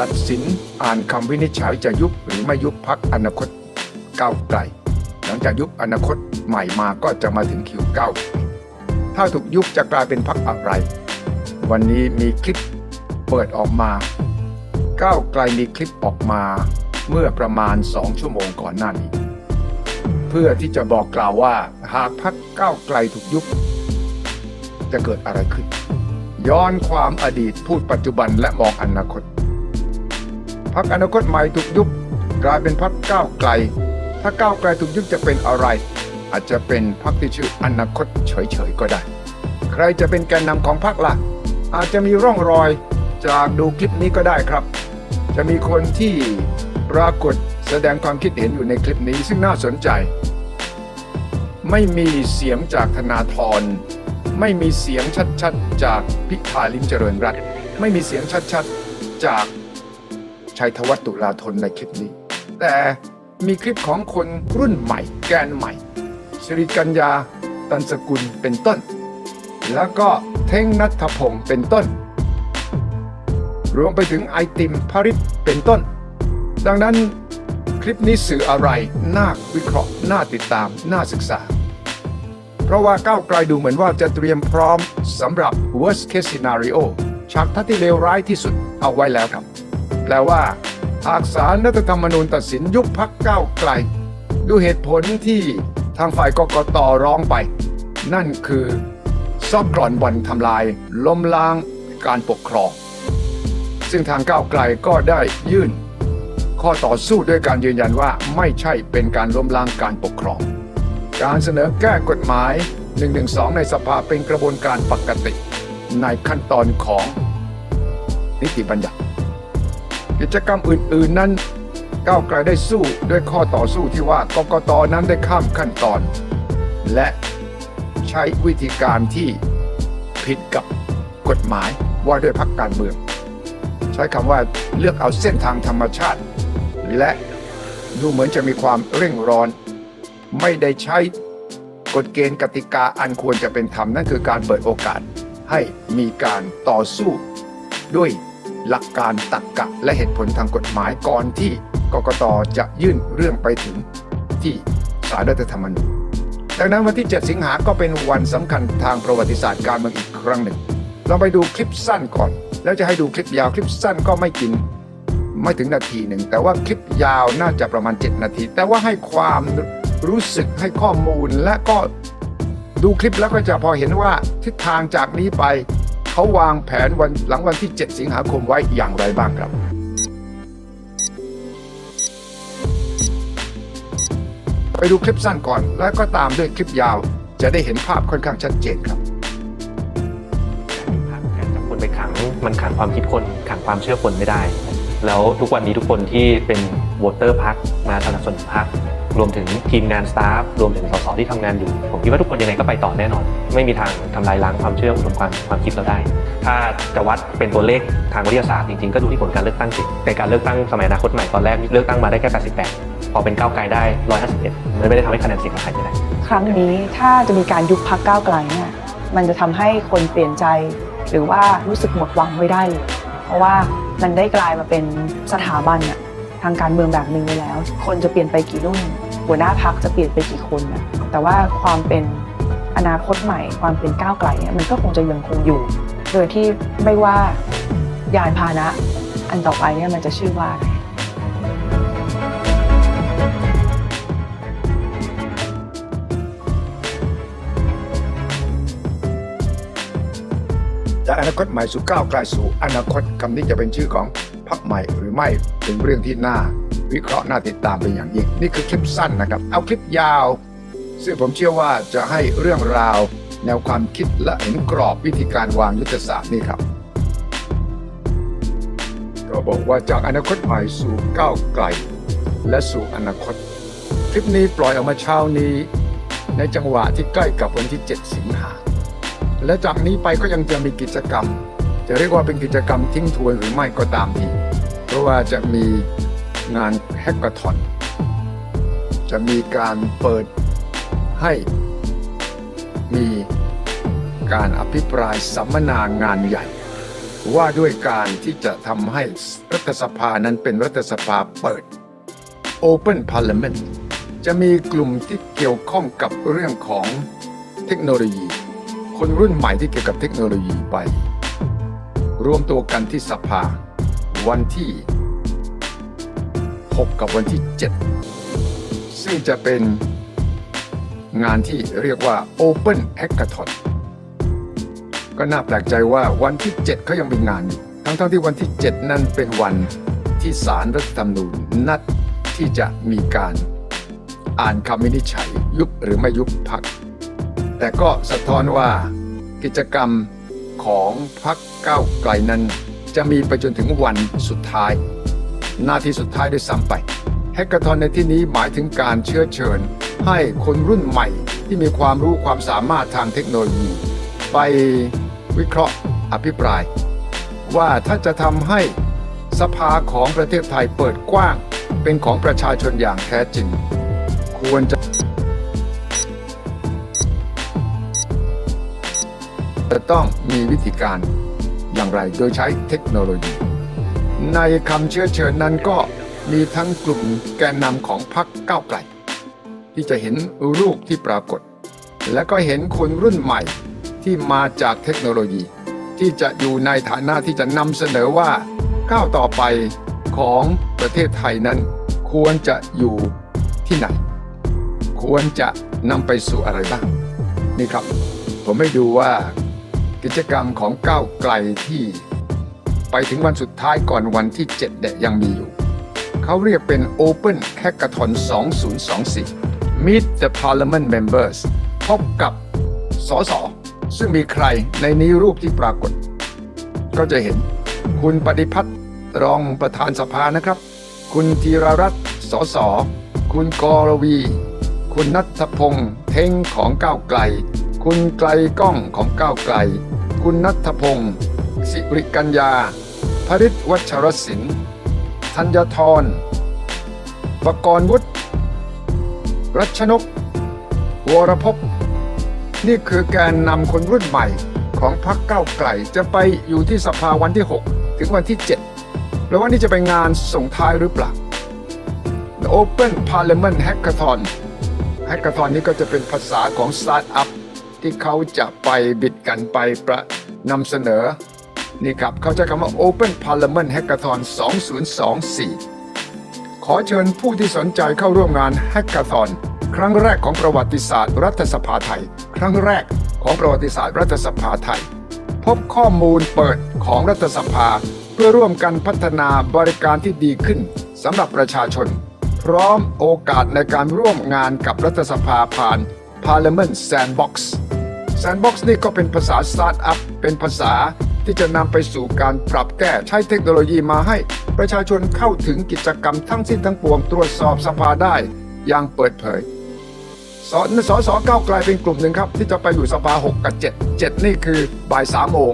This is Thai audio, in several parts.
ตัดสินอ่านคำวินิจฉัยจะยุบหรือไม่ยุบพักอนาคตก้าวไกล หลังจากยุบอนาคตใหม่มาก็จะมาถึงคิวเก้าถ้าถูกยุบจะกลายเป็นพักอะไร วันนี้มีคลิปเปิดออกมาก้าวไกลมีคลิปออกมาเมื่อประมาณสองชั่วโมงก่อนหน้านี้ เพื่อที่จะบอกกล่าวว่าหากพักก้าวไกลถูกยุบ จะเกิดอะไรขึ้น ย้อนความอดีตพูดปัจจุบันและมองอนาคต พักอนาคตใหม่ถูกยุบกลายเป็นพักก้าวไกล ถ้าก้าวไกลถูกยุบจะเป็นอะไร อาจจะเป็นพักที่ชื่ออนาคตเฉยๆก็ได้ ใครจะเป็นแกนนำของพักล่ะ อาจจะมีร่องรอยจากดูคลิปนี้ก็ได้ครับ จะมีคนที่ปรากฏแสดงความคิดเห็นอยู่ในคลิปนี้ซึ่งน่าสนใจ ไม่มีเสียงจากธนาธรไม่มีเสียงชัดๆ จากพิธาลิมเจริญรัตไม่มีเสียงชัดๆ จาก ชัยธวัฒน์ตุลาธนในคลิปนี้ แต่มีคลิปของคนรุ่นใหม่ แกนใหม่สิริกัญญา ตันสกุลเป็นต้น แล้วก็เท่งนัทพงศ์เป็นต้น รวมไปถึงไอติมพริตเป็นต้น ดังนั้นคลิปนี้สื่ออะไร น่าวิเคราะห์ น่าติดตาม น่าศึกษา เพราะว่าก้าวไกลดูเหมือนว่าจะเตรียมพร้อมสำหรับ worst case scenario ฉากทัศน์ที่เลวร้ายที่สุดเอาไว้แล้วครับ แปลว่า หากสารรัฐธรรมนูญตัดสินยุบพักก้าไกลดูเหตุผลที่ทางฝ่ายกกตร้องไป นั่นคือซอกกร่อนบ่อนทำลาย ล้มล้างการปกครอง ซึ่งทางก้าวไกลก็ได้ยื่น ข้อต่อสู้ด้วยการยืนยันว่าไม่ใช่เป็นการล้มล้างการปกครอง การเสนอแก้กฎหมาย 112 ในสภาเป็นกระบวนการปกติ ในขั้นตอนของนิติบัญญัติ กิจกรรมอื่น ๆนั้นก้าวไกลได้สู้ด้วยข้อต่อสู้ที่ว่ากกตนั้นได้ข้ามขั้นตอน และใช้วิธีการที่ผิดกับกฎหมายว่าด้วยพักการเมือง ใช้คำว่าเลือกเอาเส้นทางธรรมชาติ และดูเหมือนจะมีความเร่งร้อน ไม่ได้ใช้กฎเกณฑ์กติกาอันควรจะเป็นธรรมนั่นคือการเปิดโอกาสให้มีการต่อสู้ด้วย หลักการตรกกะและเหตุผลทางกฎหมายก่อนที่กกตจะยื่นเรื่องไปถึงที่ศาลรัฐธรรมนูญดังนั้นวันที่ 7 สิงหาก็เป็นวันสำคัญทางประวัติศาสตร์การเมืองอีกครั้งหนึ่ง เราไปดูคลิปสั้นก่อน แล้วจะให้ดูคลิปยาวคลิปสั้นก็ไม่กิน ไม่ถึงนาทีหนึ่ง แต่ว่าคลิปยาวน่าจะประมาณ 7 นาที แต่ว่าให้ความรู้สึกให้ข้อมูลและก็ดูคลิปแล้วก็จะพอเห็นว่าทิศทางจากนี้ไป เขาวางแผนวันหลังวันที่ 7 สิงหาคมไว้อย่างไรบ้างครับไปดูคลิปสั้นก่อน แล้วก็ตามด้วยคลิปยาว จะได้เห็นภาพค่อนข้างชัดเจนครับการจับคนไปขังมันขังความคิดคนขังความเชื่อคนไม่ได้ แล้วทุกวันนี้ทุกคนที่เป็นวตเตอร์พักมาสนับสนุนพัก รวมถึงทีมงานสตาฟรวมถึงสสที่ทำงานอยู่ ผมคิดว่าทุกคนยังไงก็ไปต่อแน่นอน ไม่มีทางทำลายล้างความเชื่ออุดมการณ์ความคิดเราได้ ถ้าจะวัดเป็นตัวเลขทางวิทยาศาสตร์จริงๆก็ดูที่ผลการเลือกตั้งสิในการเลือกตั้งสมัยอนาคตใหม่ตอนแรกเลือกตั้งมาได้แค่ 88 พอเป็นก้าวไกลได้ 151มันไม่ได้ทำให้คะแนนเสียงของใครไปได้ครั้งนี้ถ้าจะมีการยุบพักก้าวไกลเนี่ยมันจะทำให้คนเปลี่ยนใจ หรือว่ารู้สึกหมดหวังไว้ได้เลยเพราะว่ามันได้กลายมาเป็นสถาบันอะ ทางการเมืองแบบหนึ่งไปแล้ว คนจะเปลี่ยนไปกี่รุ่น หัวหน้าพักจะเปลี่ยนไปกี่คนนะแต่ว่าความเป็นอนาคตใหม่ ความเป็นก้าวไกลเนี่ยมันก็คงจะยังคงอยู่ โดยที่ไม่ว่ายานพาหนะอันต่อไปเนี่ยมันจะชื่อว่าอะไรจากอนาคตใหม่สู่ก้าวไกลสู่อนาคตคำนี้จะเป็นชื่อของ พรรคใหม่หรือไม่เป็นเรื่องที่น่าวิเคราะห์น่าติดตามเป็นอย่างยิ่งนี่คือคลิปสั้นนะครับ เอาคลิปยาว ซึ่งผมเชื่อว่าจะให้เรื่องราว แนวความคิดและเห็นกรอบวิธีการวางยุทธศาสตร์นี่ครับ ก็บอกว่าจากอนาคตใหม่สู่ก้าวไกล และสู่อนาคต คลิปนี้ปล่อยออกมาเช้านี้ ในจังหวะที่ใกล้กับวันที่ 7 สิงหาและจากนี้ไปก็ยังจะมีกิจกรรม จะเรียกว่าเป็นกิจกรรมทิ้งทวนหรือไม่ก็ตามทีเพราะว่าจะมีงานแฮกเกอร์ทอนจะมีการเปิดให้มีการอภิปรายสัมมนางานใหญ่ ว่าด้วยการที่จะทำให้รัฐสภานั้นเป็นรัฐสภาเปิด Open Parliament จะมีกลุ่มที่เกี่ยวข้องกับเรื่องของเทคโนโลยี คนรุ่นใหม่ที่เกี่ยวกับเทคโนโลยีไป รวมตัวกันที่สภา วันที่ 6 กับวันที่ 7 ซึ่งจะเป็นงานที่เรียกว่า Open Hackathon ก็น่าแปลกใจว่าวันที่ 7 เขายังมีงานอยู่ ทั้งๆที่วันที่ 7 นั้นเป็นวันที่ศาลรัฐธรรมนูญนัดที่จะมีการอ่านคำวินิจฉัยยุบหรือไม่ยุบพัก แต่ก็สะท้อนว่ากิจกรรมของพัก ก้าวไกลนั้น จะมีไปจนถึงวันสุดท้าย หน้าที่สุดท้ายด้วยซ้ำไปแฮกเกอร์ทอนในที่นี้หมายถึงการเชื้อเชิญ ให้คนรุ่นใหม่ที่มีความรู้ความสามารถทางเทคโนโลยี ไปวิเคราะห์อภิปราย ว่าถ้าจะทำให้สภาของประเทศไทยเปิดกว้าง เป็นของประชาชนอย่างแท้จริง ควรจะจะต้องมีวิธีการ อย่างไร โดยใช้เทคโนโลยี ในคำเชื้อเชิญนั้นก็มีทั้งกลุ่มแกนนำของพรรคก้าวไกล ที่จะเห็นรูปที่ปรากฏ และก็เห็นคนรุ่นใหม่ที่มาจากเทคโนโลยี ที่จะอยู่ในฐานะที่จะนำเสนอว่าก้าวต่อไปของประเทศไทยนั้น ควรจะอยู่ที่ไหน ควรจะนำไปสู่อะไรบ้างนี่ครับ ผมให้ดูว่า กิจกรรมของก้าวไกลที่ ไปถึงวันสุดท้ายก่อนวันที่ 7เนี่ยยังมีอยู่ เขาเรียกเป็น Open Hackathon 2024 Meet the Parliament Members พบกับสสซึ่งมีใครในนี้รูปที่ปรากฏ ก็จะเห็นคุณปฏิพัฒน์รองประธานสภานะครับ คุณธีรรัตน์สสคุณกรวี คุณนัทพงษ์เทงของก้าวไกล คุณไกลก้องของก้าวไกล คุณนัทพงษ์สิริกัญญา พริศวัชรศิลป์ธัญทรปกรณ์วุฒิรัชนก วรภพนี่คือการนำคนรุ่นใหม่ของพรรคก้าวไกลจะไปอยู่ที่สภาวันที่ 6 ถึงวันที่ 7 แล้วว่านี่จะเป็นงานส่งท้ายหรือเปล่า The Open Parliament Hackathon Hackathon นี้ก็จะเป็นภาษาของสตาร์ ที่เขาจะไปบิดกันไปประนำเสนอนี่ครับเขาใช้คำว่า Open Parliament Hackathon 2024 ขอเชิญผู้ที่สนใจเข้าร่วมงาน Hackathon ครั้งแรกของประวัติศาสตร์ รัฐสภาไทย ครั้งแรกของประวัติศาสตร์ รัฐสภาไทย พบข้อมูลเปิดของรัฐสภา เพื่อร่วมกันพัฒนาบริการที่ดีขึ้นสำหรับประชาชน พร้อมโอกาสในการร่วมงานกับรัฐสภาผ่าน Parliament Sandbox Sandbox นี่ก็เป็นภาษาสตาร์ทอัพเป็นภาษาที่จะนำไปสู่การปรับแก้ใช้เทคโนโลยีมาให้ ประชาชนเข้าถึงกิจกรรมทั้งสิ้นทั้งปวงตรวจสอบสภาได้อย่างเปิดเผยสสสก้าวไกลเป็นกลุ่มหนึ่งครับ ที่จะไปอยู่สภา 6 กับ 7 7 นี่คือบ่าย3โมง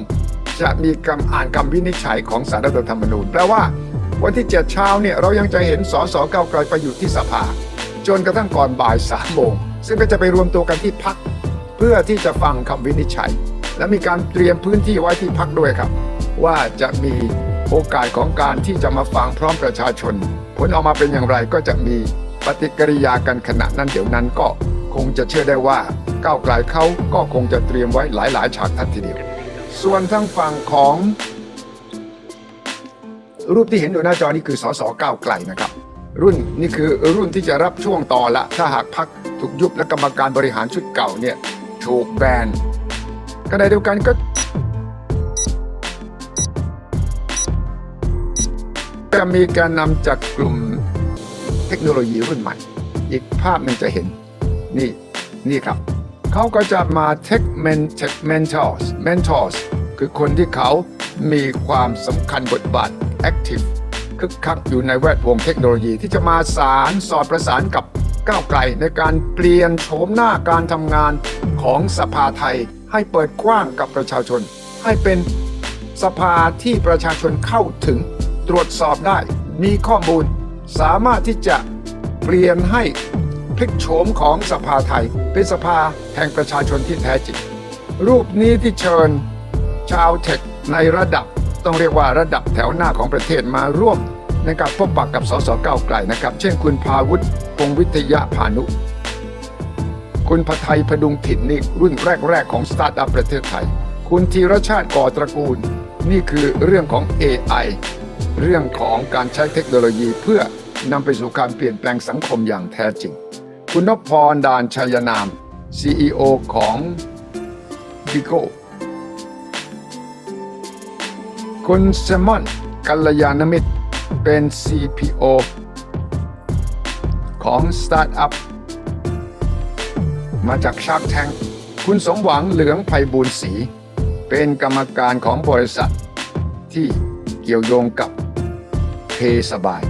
จะมีคำอ่านคำวินิจฉัยของสารรัฐธรรมนูญแปลว่าวันที่ 7 เช้าเนี่ยเรายังจะเห็นสสก้าวไกลไปอยู่ที่สภา จนกระทั่งก่อนบ่าย3โมงซึ่งก็จะไปรวมตัวกันที่พัก พื่อที่จะฟังคำวินิจฉัย และมีการเตรียมพื้นที่ไว้ที่พักด้วยครับ ว่าจะมีโอกาสของการที่จะมาฟังพร้อมประชาชน ผลออกมาเป็นอย่างไรก็จะมีปฏิกิริยากันขณะนั้นเดี๋ยวนั้นก็คงจะเชื่อได้ว่าก้าวไกลเขาก็คงจะเตรียมไว้หลาย ๆ ฉากทัดทีเดียว ส่วนทางฝั่งของ รูปที่เห็นอยู่หน้าจอนี่คือสสก้าวไกลนะครับ รุ่นนี่คือรุ่นที่จะรับช่วงต่อละ ถ้าหากพักถูกยุบและกรรมการบริหารชุดเก่าเนี่ย ถูกแบนขณะเดียวกันก็จะมีการนำจากกลุ่มเทคโนโลยีรุ่นใหม่ อีกภาพหนึ่งจะเห็น นี่ นี่ครับ เขาก็จะมา Tech Men Tech Mentors Mentors คือคนที่เขามีความสำคัญบทบาท Active คึกคักอยู่ในแวดวงเทคโนโลยีที่จะมาสารสอดประสานกับ ก้าวไกลในการเปลี่ยนโฉมหน้าการทำงานของสภาไทยให้เปิดกว้างกับประชาชน ให้เป็นสภาที่ประชาชนเข้าถึงตรวจสอบได้ มีข้อมูล สามารถที่จะเปลี่ยนให้พลิกโฉมของสภาไทย เป็นสภาแห่งประชาชนที่แท้จริง รูปนี้ที่เชิญชาวเทคในระดับ ต้องเรียกว่าระดับแถวหน้าของประเทศมาร่วม ในการพบปะกับสสเก้าไกลนะครับ เช่นคุณพาวุฒิพงวิทยาพานุ คุณพไทยพดุงถิ่นนี่รุ่นแรก ๆ ของสตาร์ทอัพประเทศไทย คุณธีรชาติก่อตระกูล นี่คือเรื่องของ AI เรื่องของการใช้เทคโนโลยีเพื่อนำไปสู่การเปลี่ยนแปลงสังคมอย่างแท้จริง คุณนพพรดานชัยนาม CEO ของ b i g o คุณเซมอนกัลยาณมิตร เป็น CPO ของ Startup มาจาก Shark Tank คุณสมหวังเหลืองไพบูลศรีเป็นกรรมการของบริษัท ที่เกี่ยวโยงกับเพสบาย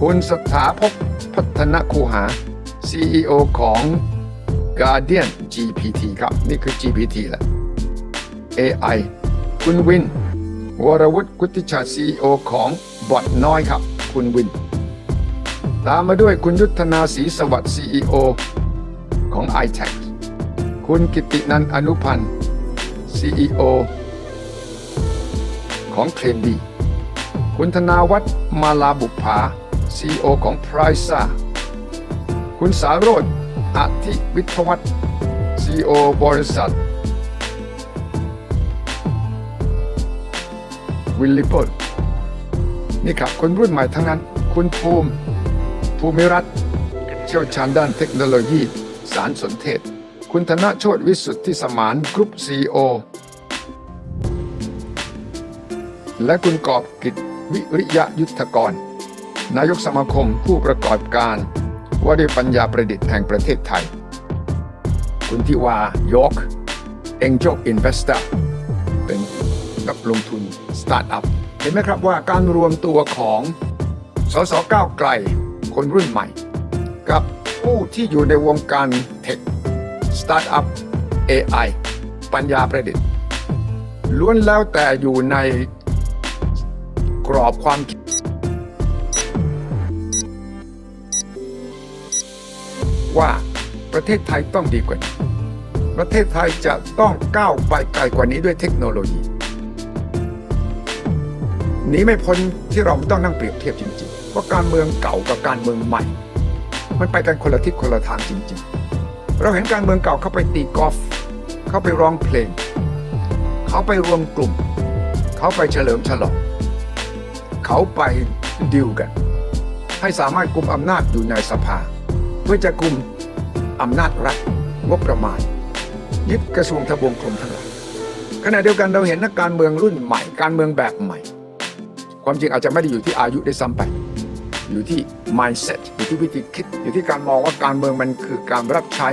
คุณสถาพบพัฒนคูหา CEO ของ Guardian GPT ครับ นี่คือ GPT แหละ AI คุณวิน วรวุฒิกุติชา CEO ของบอทน้อยครับ คุณวิน ตามมาด้วยคุณยุทธนาศรีสวัสดิ์ CEO ของ i t e c คุณกิตินันท์อนุพันธ์ CEO ของเทรนดีคุณธนาวัฒน์มาลาบุภา CEO ของ p r i z a คุณสารโรจอธิวิทวัฒน์ CEO บริษัท วิลลิปิลนี่ครับคนรุ่นใหม่ทั้งนั้น คุณภูมิ ภูมิรัตน์เชี่ยวชาญด้านเทคโนโลยี สารสนเทศ คุณธนโชตวิสุทธิสมานกรุ๊ปซีโอและคุณกอบกิจวิริยะยุทธกร นายกสมาคมผู้ประกอบการว่าด้วยปัญญาประดิษฐ์แห่งประเทศไทย คุณทิวายก Angel Investor เป็น กับลงทุนสตาร์ทอัพเห็นไหมครับว่าการรวมตัวของสสก้าวไกลคนรุ่นใหม่ กับผู้ที่อยู่ในวงการเทคสตาร์ทอัพ AI ปัญญาประดิษฐ์ล้วนแล้วแต่อยู่ในกรอบความคิดว่าประเทศไทยต้องดีกว่านี้ ประเทศไทยจะต้องก้าวไปไกลกว่านี้ด้วยเทคโนโลยี หนีไม่พ้นที่เราต้องนั่งเปรียบเทียบจริงๆ ว่าการเมืองเก่ากับการเมืองใหม่ มันไปกันคนละทิศคนละทางจริง ๆ เราเห็นการเมืองเก่าเข้าไปตีกอล์ฟเข้าไปร้องเพลง เขาไปรวมกลุ่ม เขาไปเฉลิมฉลองเขาไปดิวกัน ให้สามารถกุมอำนาจอยู่ในสภา เพื่อจะกุมอำนาจรัฐงบประมาณ ยึดกระทรวงทบวงกรมทั้งหลายขณะเดียวกันเราเห็นนักการเมืองรุ่นใหม่การเมืองแบบใหม่ ความจริงอาจจะไม่ได้อยู่ที่อายุได้ซ้ำไป อยู่ที่ mindset อยู่ที่วิธีคิด อยู่ที่การมองว่าการเมืองมันคือการรับใช้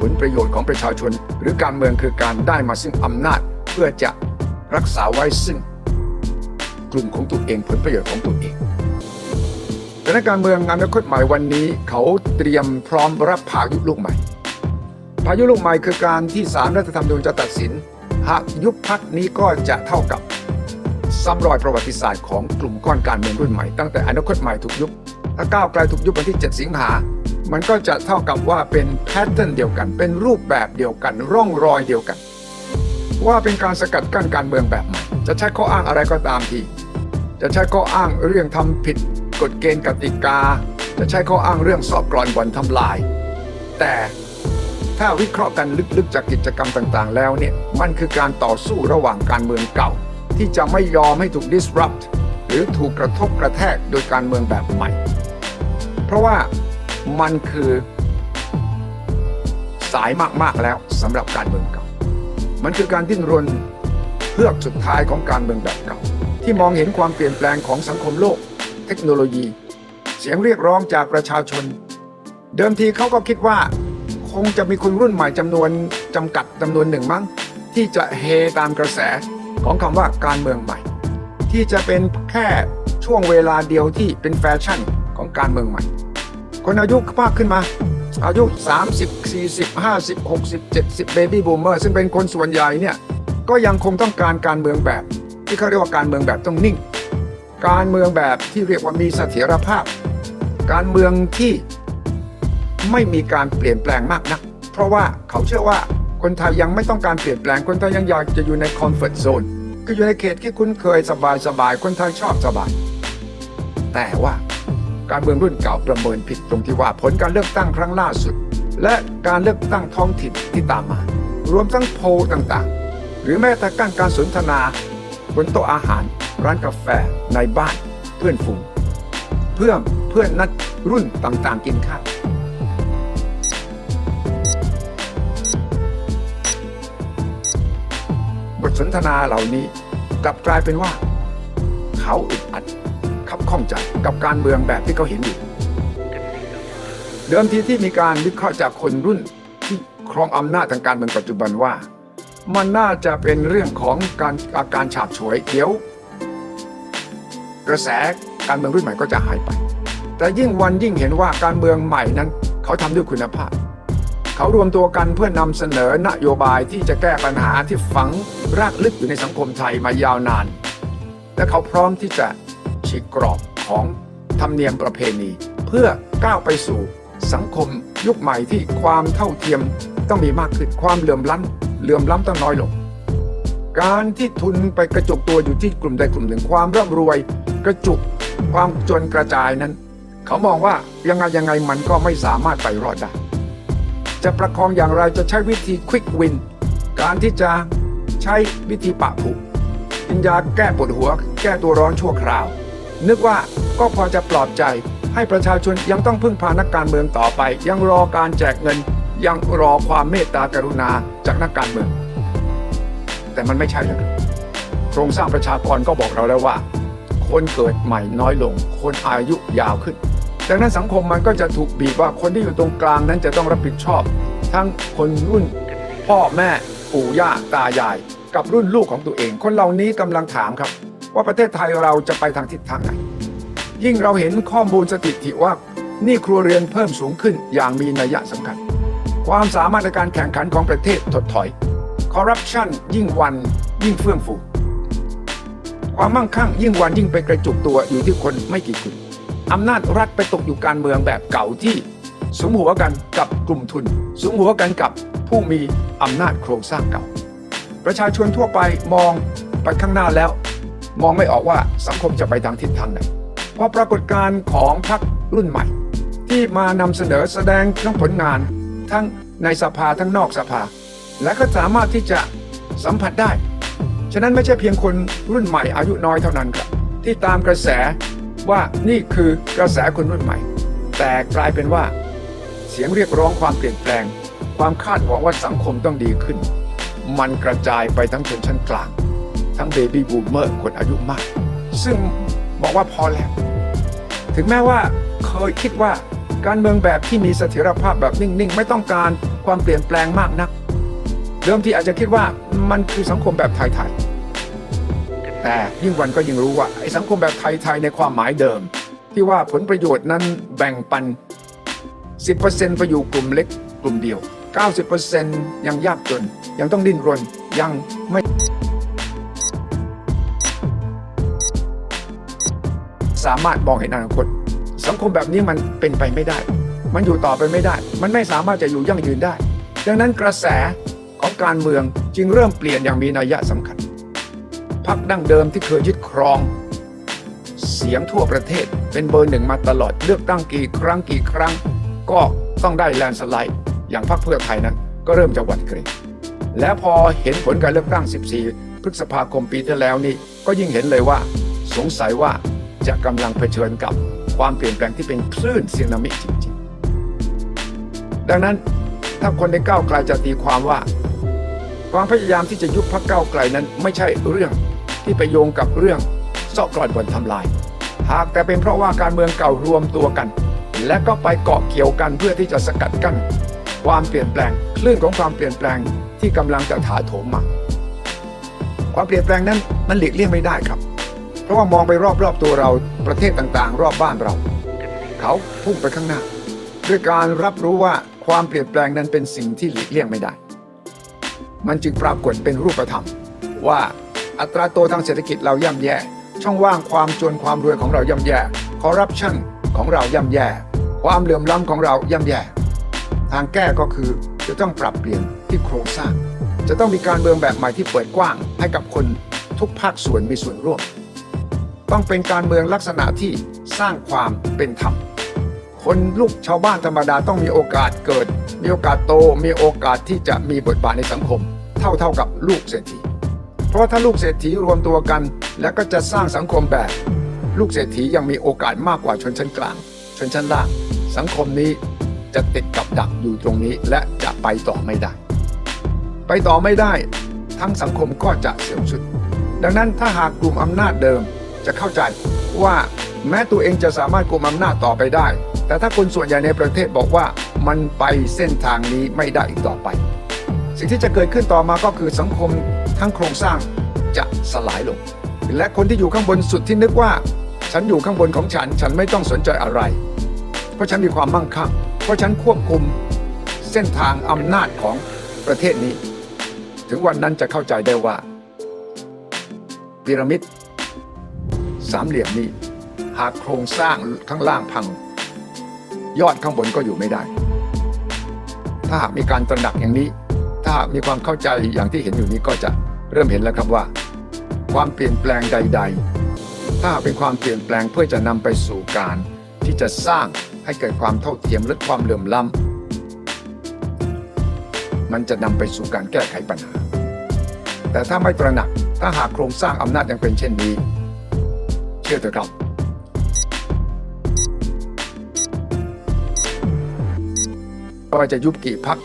ผลประโยชน์ของประชาชน หรือการเมืองคือการได้มาซึ่งอำนาจ เพื่อจะรักษาไว้ซึ่งกลุ่มของตัวเองผลประโยชน์ของตัวเองแต่นักการเมืองอนาคตใหม่วันนี้เขาเตรียมพร้อมรับพายุลูกใหม่ พายุลูกใหม่คือการที่สารรัฐธรรมนูญจะตัดสิน หากยุบพักนี้ก็จะเท่ากับ ซ้ำรอยประวัติศาสตร์ของกลุ่มก้อนการเมืองรุ่นใหม่ตั้งแต่อนาคตใหม่ถูกยุบถ้าก้าวไกลถูกยุบวันที่ 7 สิงหา มันก็จะเท่ากับว่าเป็นแพทเทิร์นเดียวกัน เป็นรูปแบบเดียวกัน ร่องรอยเดียวกัน ว่าเป็นการสกัดกั้นการเมืองแบบใหม่จะใช้ข้ออ้างอะไรก็ตามที จะใช้ข้ออ้างเรื่องทำผิด กฎเกณฑ์กติกา จะใช้ข้ออ้างเรื่องสอบกรอนบ่อนทำลาย แต่ถ้าวิเคราะห์กันลึกๆจากกิจกรรมต่างๆ แล้วเนี่ยมันคือการต่อสู้ระหว่างการเมืองเก่า ที่จะไม่ยอมให้ถูก disrupt หรือถูกกระทบกระแทกโดยการเมืองแบบใหม่ เพราะว่ามันคือสายมาก ๆ แล้วสำหรับการเมืองเก่า มันคือการดิ้นรนเพื่อสุดท้ายของการเมืองแบบเก่า ที่มองเห็นความเปลี่ยนแปลงของสังคมโลก เทคโนโลยี เสียงเรียกร้องจากประชาชน เดิมทีเขาก็คิดว่า คงจะมีคนรุ่นใหม่จำนวนจำกัดจำนวนหนึ่งมั้ง ที่จะเฮตามกระแส ของคำว่าการเมืองใหม่ ที่จะเป็นแค่ช่วงเวลาเดียวที่เป็นแฟชั่นของการเมืองใหม่ คนอายุมากขึ้นมา อายุ 30 40 50 60 70 baby boomer ซึ่งเป็นคนส่วนใหญ่เนี่ยก็ยังคงต้องการการเมืองแบบ ที่เขาเรียกว่าการเมืองแบบต้องนิ่ง การเมืองแบบที่เรียกว่ามีเสถียรภาพ การเมืองที่ไม่มีการเปลี่ยนแปลงมากนัก เพราะว่าเขาเชื่อว่าคนไทยยังไม่ต้องการเปลี่ยนแปลง คนไทยยังอยากจะอยู่ในคอมฟอร์ z โซน ก็อยู่ในเขตที่คุ้นเคยสบายสบายคนไทยชอบสบาย แต่ว่าการเมืองรุ่นเก่าประเมินผิดตรงที่ว่าผลการเลือกตั้งครั้งล่าสุด และการเลือกตั้งท้องถิ่นที่ตามมา รวมทั้งโพลต่างๆ หรือแม้แต่การการสนทนาบนโต๊ะอาหาร ร้านกาแฟในบ้านเพื่อนฝูงเพื่อนเพื่อนนัดรุ่นต่างๆกินข้าว ทสนทนาเหล่านี้ กลับกลายเป็นว่า เขาอึดอัดขับข้องใจกับการเมืองแบบที่เขาเห็นอยู่ เดิมทีที่มีการวิเคราะห์จากคนรุ่นที่ครองอำนาจทางการเมืองปัจจุบันว่า มันน่าจะเป็นเรื่องของการอาการฉาบฉวยเดี๋ยว กระแสการเมืองรุ่นใหม่ก็จะหายไป แต่ยิ่งวันยิ่งเห็นว่าการเมืองใหม่นั้น เขาทำด้วยคุณภาพ เขารวมตัวกันเพื่อนำเสนอนโยบายที่จะแก้ปัญหาที่ฝังรากลึกอยู่ในสังคมไทยมายาวนาน และเขาพร้อมที่จะฉีกกรอบของธรรมเนียมประเพณี เพื่อก้าวไปสู่สังคมยุคใหม่ที่ความเท่าเทียมต้องมีมากขึ้นความเหลื่อมล้ำเหลื่อมล้ำต้องน้อยลง การที่ทุนไปกระจุกตัวอยู่ที่กลุ่มใดกลุ่มหนึ่งความร่ำรวยกระจุกความจนกระจายนั้น เขามองว่ายังไงยังไงมันก็ไม่สามารถไปรอดได้ จะประคองอย่างไรจะใช้วิธีควิกวิน การที่จะใช้วิธีปะผุกินยาแก้ปวดหัว แก้ตัวร้อนชั่วคราว นึกว่าก็พอจะปลอบใจ ให้ประชาชนยังต้องพึ่งพานักการเมืองต่อไป ยังรอการแจกเงิน ยังรอความเมตตากรุณาจากนักการเมือง แต่มันไม่ใช่เลยโครงสร้างประชากรก็บอกเราแล้วว่า คนเกิดใหม่น้อยลง คนอายุยาวขึ้น ดังนั้นสังคมมันก็จะถูกบีบว่าคนที่อยู่ตรงกลางนั้นจะต้องรับผิดชอบ ทั้งคนรุ่นพ่อแม่ปู่ย่าตายาย กับรุ่นลูกของตัวเอง คนเหล่านี้กำลังถามครับ ว่าประเทศไทยเราจะไปทางทิศทางไหนยิ่งเราเห็นข้อมูลสถิติว่านี่ครัวเรือนเพิ่มสูงขึ้นอย่างมีนัยสำคัญ ความสามารถในการแข่งขันของประเทศถดถอยคอร์รัปชันยิ่งวันยิ่งเฟื่องฟูความมั่งคั่งยิ่งวันยิ่งไปกระจุกตัวอยู่ที่คนไม่กี่กลุ่ม อำนาจรัฐไปตกอยู่การเมืองแบบเก่าที่สมหัวกันกับกลุ่มทุนสมหัวกันกับผู้มีอำนาจโครงสร้างเก่า ประชาชนทั่วไปมองไปข้างหน้าแล้ว มองไม่ออกว่าสังคมจะไปทางทิศทางไหนเพราะปรากฏการณ์ของพรรครุ่นใหม่ ที่มานำเสนอแสดงทั้งผลงาน ทั้งในสภาทั้งนอกสภา และก็สามารถที่จะสัมผัสได้ ฉะนั้นไม่ใช่เพียงคนรุ่นใหม่อายุน้อยเท่านั้นครับที่ตามกระแส ว่านี่คือกระแสคนรุ่นใหม่ แต่กลายเป็นว่า เสียงเรียกร้องความเปลี่ยนแปลง ความคาดหวังว่าสังคมต้องดีขึ้น มันกระจายไปทั้งชนชั้นกลาง ทั้งเบบี้บูมเมอร์คนอายุมาก ซึ่งบอกว่าพอแล้ว ถึงแม้ว่าเคยคิดว่าการเมืองแบบที่มีเสถียรภาพแบบนิ่ง ๆ ไม่ต้องการความเปลี่ยนแปลงมากนักเดิมทีอาจจะคิดว่ามันคือสังคมแบบไทยๆ แต่ยิ่งวันก็ยิ่งรู้ว่าไอ้สังคมแบบไทยๆในความหมายเดิม ที่ว่าผลประโยชน์นั้นแบ่งปัน 10%ไปอยู่กลุ่มเล็กกลุ่มเดียว 90%ยังยากจน ยังต้องดิ้นรนยังไม่สามารถมองเห็นอนาคต สังคมแบบนี้มันเป็นไปไม่ได้ มันอยู่ต่อไปไม่ได้ มันไม่สามารถจะอยู่ยั่งยืนได้ ดังนั้นกระแสของการเมืองจึงเริ่มเปลี่ยนอย่างมีนัยสำคัญ พรรคดั้งเดิมที่เคยยึดครอง เสียงทั่วประเทศเป็นเบอร์หนึ่งมาตลอดเลือกตั้งกี่ครั้งกี่ครั้ง ก็ต้องได้แลนสไลด์ อย่างพรรคเพื่อไทยนั้น ก็เริ่มจะหวั่นเกรงแล้วพอเห็นผลการเลือกตั้ง 14 พฤษภาคมปีที่แล้วนี่ก็ยิ่งเห็นเลยว่าสงสัยว่าจะกำลังเผชิญกับความเปลี่ยนแปลงที่เป็นคลื่นสึนามิจริงๆ ดังนั้นถ้าคนในก้าวไกลจะตีความว่า ความพยายามที่จะยุบพรรคก้าวไกลนั้นไม่ใช่เรื่อง ที่ไปโยงกับเรื่องซอกกร่อนบ่อนทำลาย หากแต่เป็นเพราะว่าการเมืองเก่ารวมตัวกัน และก็ไปเกาะเกี่ยวกันเพื่อที่จะสกัดกั้นความเปลี่ยนแปลงคลื่นของความเปลี่ยนแปลงที่กำลังจะถาโถมมาความเปลี่ยนแปลงนั้นมันหลีกเลี่ยงไม่ได้ครับ เพราะว่ามองไปรอบๆตัวเราประเทศต่างๆ รอบบ้านเรา เขาพุ่งไปข้างหน้า ด้วยการรับรู้ว่าความเปลี่ยนแปลงนั้นเป็นสิ่งที่หลีกเลี่ยงไม่ได้ มันจึงปรากฏเป็นรูปธรรมว่า อัตราโตทางเศรษฐกิจเราย่ำแย่ ช่องว่างความจนความรวยของเราย่ำแย่คอร์รัปชันของเราย่ำแย่ ความเหลื่อมล้ำของเราย่ำแย่ ทางแก้ก็คือจะต้องปรับเปลี่ยนที่โครงสร้าง จะต้องมีการเมืองแบบใหม่ที่เปิดกว้าง ให้กับคนทุกภาคส่วนมีส่วนร่วม ต้องเป็นการเมืองลักษณะที่สร้างความเป็นธรรม คนลูกชาวบ้านธรรมดาต้องมีโอกาสเกิด มีโอกาสโต มีโอกาสที่จะมีบทบาทในสังคม เท่าเท่ากับลูกเศรษฐี เพราะถ้าลูกเศรษฐีรวมตัวกัน แล้วก็จะสร้างสังคมแบบ ลูกเศรษฐียังมีโอกาสมากกว่าชนชั้นกลาง ชนชั้นล่าง สังคมนี้จะติดกับดักอยู่ตรงนี้และจะไปต่อไม่ได้ ไปต่อไม่ได้ ทั้งสังคมก็จะเสื่อมสุด ดังนั้นถ้าหากกลุ่มอำนาจเดิมจะเข้าใจว่าแม้ตัวเองจะสามารถกลุ่มอำนาจต่อไปได้ แต่ถ้าคนส่วนใหญ่ในประเทศบอกว่ามันไปเส้นทางนี้ไม่ได้อีกต่อไป สิ่งที่จะเกิดขึ้นต่อมาก็คือสังคม ทั้งโครงสร้างจะสลายลง และคนที่อยู่ข้างบนสุดที่นึกว่า ฉันอยู่ข้างบนของฉัน ฉันไม่ต้องสนใจอะไร เพราะฉันมีความมั่งคั่ง เพราะฉันควบคุมเส้นทางอำนาจของประเทศนี้ ถึงวันนั้นจะเข้าใจได้ว่าพีระมิดสามเหลี่ยมนี้ หากโครงสร้างข้างล่างพัง ยอดข้างบนก็อยู่ไม่ได้ ถ้าหากมีการตระหนักอย่างนี้ ถ้าหากมีความเข้าใจอย่างที่เห็นอยู่นี้ก็จะ เริ่มเห็นแล้วครับว่า ความเปลี่ยนแปลงใด ๆ ถ้าเป็นความเปลี่ยนแปลงเพื่อจะนำไปสู่การ ที่จะสร้างให้เกิดความเท่าเทียมลดความเหลื่อมล้ำมันจะนำไปสู่การแก้ไขปัญหา แต่ถ้าไม่ตระหนักถ้าหากโครงสร้างอำนาจยังเป็นเช่นนี้ เชื่อเถอะครับว่าจะยุบกี่พัก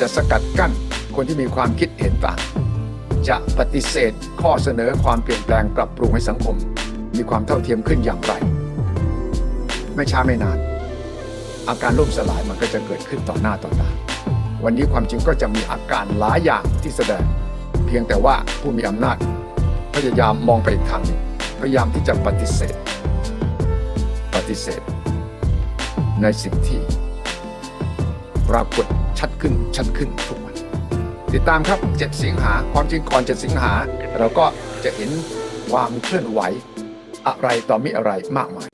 จะสกัดกั้นคนที่มีความคิดเห็นต่าง จะปฏิเสธข้อเสนอความเปลี่ยนแปลงปรับปรุงให้สังคม มีความเท่าเทียมขึ้นอย่างไร ไม่ช้าไม่นาน อาการล่มสลายมันก็จะเกิดขึ้นต่อหน้าต่อตาวันนี้ความจริงก็จะมีอาการหลายอย่างที่แสดง เพียงแต่ว่าผู้มีอำนาจ พยายามมองไปอีกทางนึงพยายามที่จะปฏิเสธ ปฏิเสธ ในสิ่งที่ปรากฏชัดขึ้นชัดขึ้นทุกวัน ติดตามครับ 7 สิงหาความจริงก่อน 7 สิงหา เราก็จะเห็นความเคลื่อนไหว อะไรต่อมีอะไรมากมาย